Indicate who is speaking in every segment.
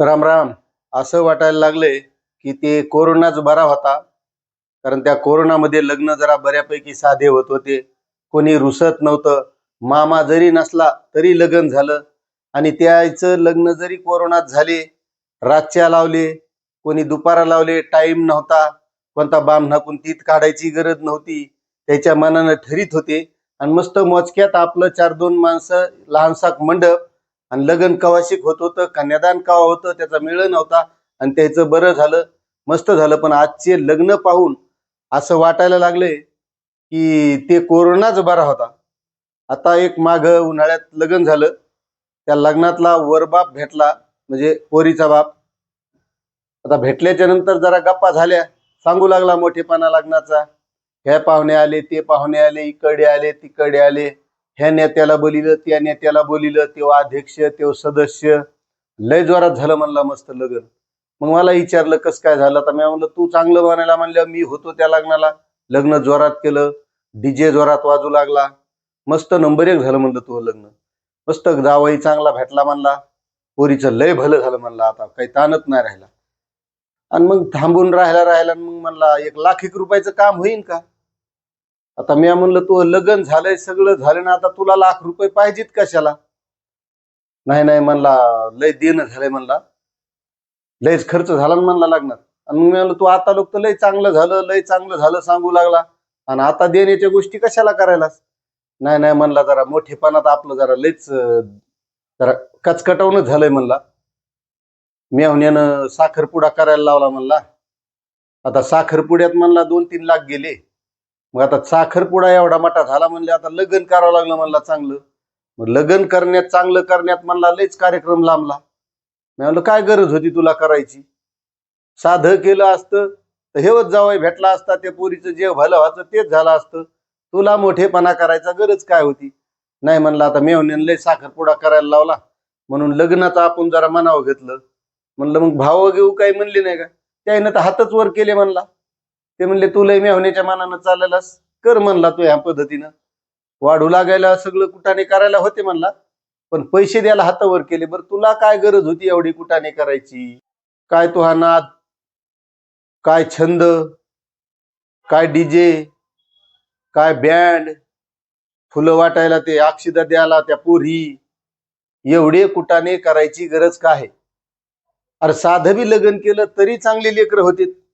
Speaker 1: राम राम. असं वाटायला लागलंय की ते कोरोनाच बरा होता. कारण त्या कोरोनामध्ये लग्न जरा बऱ्यापैकी साधे होत होते. कोणी रुसत नव्हतं. मामा जरी नसला तरी लग्न झालं. आणि त्याचं लग्न जरी कोरोनात झाले रातच्या लावले कोणी दुपारा लावले टाइम नव्हता. कोणता बाम नाकून तीत काढायची गरज नव्हती. त्याच्या मनानं ठरीत होते. आणि मस्त मोजक्यात आपलं चार दोन माणसं लहानसाक मंडप आणि लग्न कवाशिक होत होतं कन्यादान कवा होतं त्याचा मिळन नव्हता आणि त्याचं बरं झालं मस्त झालं. पण आजचे लग्न पाहून असं वाटायला लागले की ते कोरोनाच बरा होता. आता एक माघ उन्हाळ्यात लग्न झालं. त्या लग्नातला वरबाप भेटला म्हणजे पोरीचा बाप. आता भेटल्याच्या नंतर जरा गप्पा झाल्या. सांगू लागला मोठेपणा लग्नाचा. ह्या पाहुणे आले ते पाहुणे आले इकडे आले तिकडे आले. ह्या नेत्याला बोलिलं त्या नेत्याला बोलिलं तेव्हा अध्यक्ष तेव्हा सदस्य. लय जोरात झालं म्हणला मस्त लग्न. मग मला विचारलं कसं काय झालं? तर मी म्हणलं तू चांगलं म्हणायला म्हणलं मी होतो त्या लग्नाला. लग्न जोरात केलं. डीजे जोरात वाजू लागला. मस्त नंबर एक झालं म्हणलं तुझं लग्न. मस्त जावई चांगला भेटला म्हणला. पोरीचं लय भलं झालं म्हणलं आता काही ताणत नाही राहिला. आणि मग थांबून राहायला राहिला मग म्हणला एक लाख एक रुपयाचं काम होईन का? आता मी म्हणलं तू लग्न झालंय सगळं झालं ना आता तुला लाख रुपये पाहिजेत कशाला? नाही नाही म्हणला लय देणं झालंय म्हणला. लयच खर्च झाला ना म्हणला लागणार आणि मी म्हणलं तू आता लोक तर लय चांगलं झालं लय चांगलं झालं सांगू लागला. आणि आता देण्याच्या गोष्टी कशाला करायलास? नाही नाही म्हणला जरा मोठेपणात आपलं जरा लयच जरा कचकटवणं झालंय म्हणला. मेहण्यानं साखरपुडा करायला लावला म्हणला. आता साखरपुड्यात म्हणला दोन तीन लाख गेले. मग आता साखरपुडा एवढा मोठा झाला म्हणले आता लग्न करावं लागलं म्हणला चांगलं. मग लग्न करण्यात चांगलं करण्यात म्हणला लयच कार्यक्रम लांबला. मी म्हणलं काय गरज होती तुला करायची? साधं केलं असतं तर हेवत जावं भेटला असता त्या पोरीचं जे भलं व्हायचं तेच झालं असतं. तुला मोठेपणा करायचा गरज काय होती? नाही म्हणलं आता मेहण्यानं लय साखरपुडा करायला लावला. म्हणून लग्नाचं आपण जरा मनावं घेतलं. म्हणलं मग भाव घेऊ काही म्हणले नाही का? त्याईनं तर हातच वर केले म्हणला. ते म्हणले तू लय मेहण्याच्या मानानं चाललास कर म्हणला तू ह्या पद्धतीनं. वाढू लागायला सगळं कुठाने करायला होते म्हणला. पण पैसे द्यायला हातावर केले. बरं तुला काय गरज होती एवढी कुठाने करायची? काय तो हा नाद? काय छंद? काय डीजे? काय बँड? फुलं वाटायला ते अक्षिदा द्यायला त्या पोरी. एवढे कुटाने करायची गरज काय? अरे साधवी लग्न केलं तरी चांगली लेकरं होते.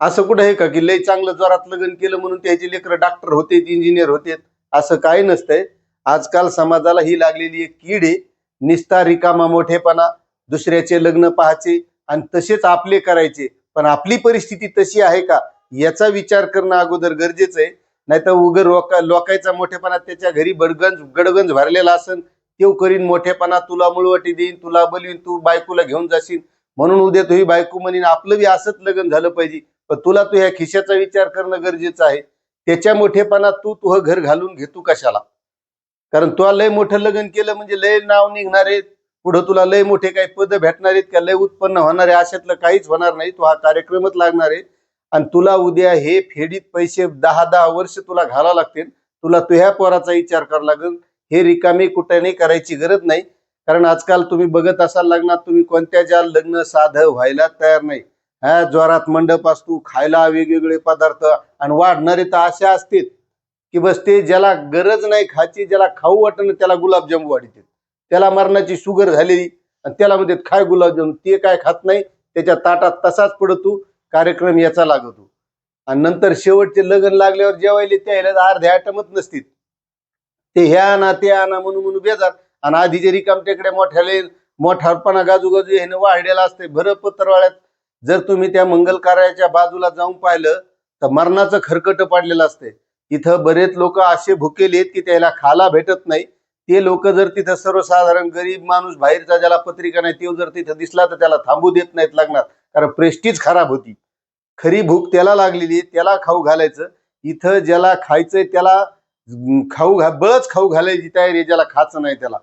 Speaker 1: असं कुठं आहे का की लय चांगलं जोरात लग्न केलं म्हणून त्याचे लेकरं डॉक्टर होते इंजिनियर होते असं काही नसतंय. आजकाल समाजाला ही लागलेली एक कीड आहे. निस्ता रिकामा मोठेपणा दुसऱ्याचे लग्न पाहायचे आणि तसेच आपले करायचे. पण आपली परिस्थिती तशी आहे का? याचा विचार करणं अगोदर गरजेचं आहे. नाहीतर उगर लोका लोकायचा मोठेपणा त्याच्या घरी बडगंज गडगंज भरलेला असन. तेव करीन मोठेपणा तुला मुळवटी देईन तुला बोलवीन तू बायकोला घेऊन जाशील. म्हणून उद्या तुही बायको म्हणीन आपलं बी असंच लग्न झालं पाहिजे. पण तुला तू ह्या खिशाचा विचार करणं गरजेचं आहे. त्याच्या मोठेपणात तू तुझं घर घालून घेतो कशाला? कारण तुला लय मोठं लग्न केलं म्हणजे लय नाव निघणार आहेत. पुढं तुला लय मोठे काही पद भेटणार आहेत का? लय उत्पन्न होणार आहे. अशातलं काहीच होणार नाही. तो हा कार्यक्रमच लागणार आहे. आणि तुला उद्या हे फेडीत पैसे दहा दहा वर्ष तुला घाला लागतील. तुला तुझ्या पोराचा विचार करावा लागेल. हे रिकामी कुठे नाही करायची गरज नाही. कारण आजकाल तुम्ही बघत असाल लग्नात तुम्ही कोणत्या ज्या लग्न साधं व्हायला तयार नाही. ह्या जोरात मंडप असतो खायला वेगवेगळे पदार्थ आणि वाढणारे तर असे असतील की बस ते ज्याला गरज नाही खायची ज्याला खाऊ वाटणं त्याला गुलाबजामू वाढते त्याला मरणाची शुगर झालेली आणि त्याला म्हणतात खाय गुलाबजाम ते काय खात नाही त्याच्या ताटात तसाच पडतो कार्यक्रम याचा लागतो. आणि नंतर शेवटचे लग्न लागल्यावर जेवायले त्याला अर्ध्या आयटमच नसतील. ते ह्या आणा ते आणा म्हणून म्हणून बेजार. आणि आधीचे रिकामटेकडे मोठ्याले मोठापणा गाजूगाजू गाजू ह्याने वाढलेला असते भर पत्रवाळ्यात. जर तुम्ही त्या मंगल कार्याच्या बाजूला जाऊन पाहिलं तर मरणाचं खरकट पडलेलं असते इथं बरेच लोक असे भुकेले आहेत की त्याला खाला भेटत नाही. ते लोक जर तिथं सर्वसाधारण गरीब माणूस बाहेरचा ज्याला पत्रिका नाही तो जर तिथं दिसला तर त्याला थांबू देत नाहीत लागणार. कारण प्रेस्टीज खराब होती. खरी भूक त्याला लागलेली त्याला खाऊ घालायचं. इथं ज्याला खायचंय त्याला खाऊ घा बळच खाऊ घालायची तयारी ज्याला खायचं नाही त्याला.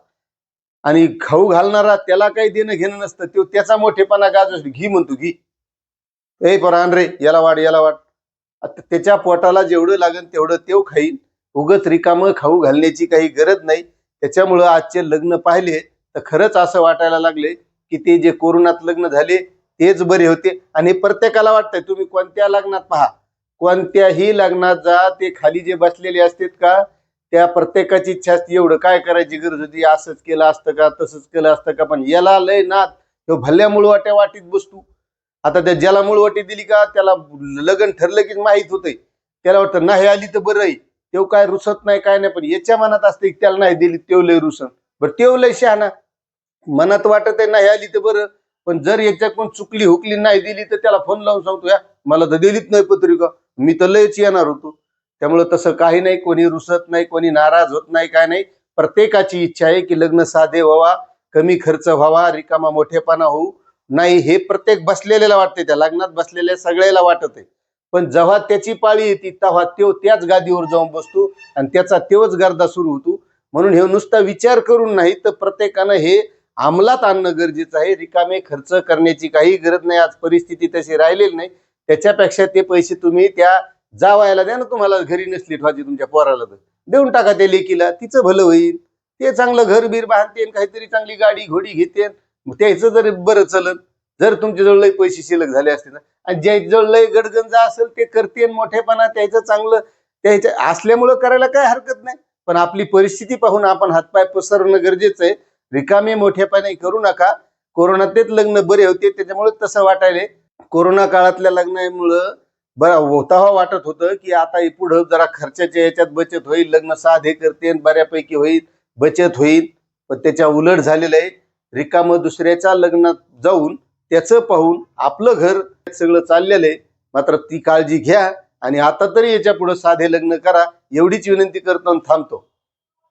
Speaker 1: आणि खाऊ घालणारा त्याला काही देणं घेणं नसतं. तो त्याचा मोठेपणा गाजू घी म्हणतो घी. ए परान रे याला वाट याला वाट आता त्याच्या पोटाला जेवढं लागेल तेवढं तेव खाईन. उगत रिकामं खाऊ घालण्याची काही गरज नाही. त्याच्यामुळं आजचे लग्न पाहिले तर खरंच असं वाटायला लागले की ते जे कोरोनात लग्न झाले तेच बरे होते. आणि प्रत्येकाला वाटतंय तुम्ही कोणत्या लग्नात पहा. कोणत्याही लग्नात जा ते खाली जे बसलेले असतात का त्या प्रत्येकाची इच्छा असते एवढं काय करायची गरज होती? असंच केलं असतं का? तसंच केलं असतं का? पण याला लय ना तो भल्या मुळवाट्या वाटीत बसतो. आता त्या ज्याला मुळवाटी दिली का? त्याला लग्न ठरलं की माहीत होतंय. त्याला वाटतं नाही आली तर बरं आहे. तेव काय रुसत नाही काय नाही. पण याच्या मनात असते की त्याला नाही दिली तेव लय रुसन बरं तेव लय शहाणा. मनात वाटत आहे नाही आली तर बरं. पण जर याच्याकडून चुकली हुकली नाही दिली तर त्याला फोन लावून सांगतो या मला तर दिलीच नाही पत्रिका. मी तर लयच येणार होतो. त्यामुळे तसं काही नाही कोणी रुसत नाही कोणी नाराज होत नाही काय नाही. प्रत्येकाची इच्छा आहे की लग्न साधे व्हावा कमी खर्च व्हावा रिकामा मोठेपणा होऊ. नाही हे प्रत्येक बसलेल्याला वाटते त्या लग्नात बसलेल्या सगळ्याला वाटत आहे पण जेव्हा त्याची पाळी येते तेव्हा तो त्याच गादीवर जाऊन बसतो आणि त्याचा तेवच गर्दा सुरू होतो. म्हणून हे नुसता विचार करून नाही तर प्रत्येकानं हे अंमलात आणणं गरजेचं आहे. रिकामे खर्च करण्याची काही गरज नाही. आज परिस्थिती तशी राहिलेली नाही. त्याच्यापेक्षा ते पैसे तुम्ही त्या जावायला द्या ना तुम्हाला घरी नसली ठेवायची तुमच्या पोराला तर. देऊन टाका त्या लेकीला तिचं भलं होईल. ते चांगलं घर बीर बांधते काहीतरी चांगली गाडी घोडी घेते त्याचं जर बरं चलन जर तुमच्याजवळ लय पैसे शिल्लक झाले असते ना आणि ज्याच्याजवळ लय गडगंजा असेल ते करते मोठेपणा त्याचं चांगलं त्याच्या असल्यामुळं करायला काय हरकत नाही. पण आपली परिस्थिती पाहून आपण हातपाय पसरणं गरजेचं आहे. रिकामे मोठेपणे करू नका. कोरोनातेच लग्न बरे होते त्याच्यामुळे तसं वाटायले कोरोना काळातल्या लग्नामुळं बरं होतावा वाटत होतं की आता पुढं जरा खर्चाच्या याच्यात बचत होईल लग्न साधे करते बऱ्यापैकी होईल बचत होईल. पण त्याच्या उलट झालेलं आहे रिकामं दुसऱ्याच्या लग्नात जाऊन त्याचं पाहून आपलं घर सगळं चाललेलं आहे. मात्र ती काळजी घ्या आणि आता तरी याच्यापुढे साधे लग्न करा एवढीच विनंती करतो आणि थांबतो.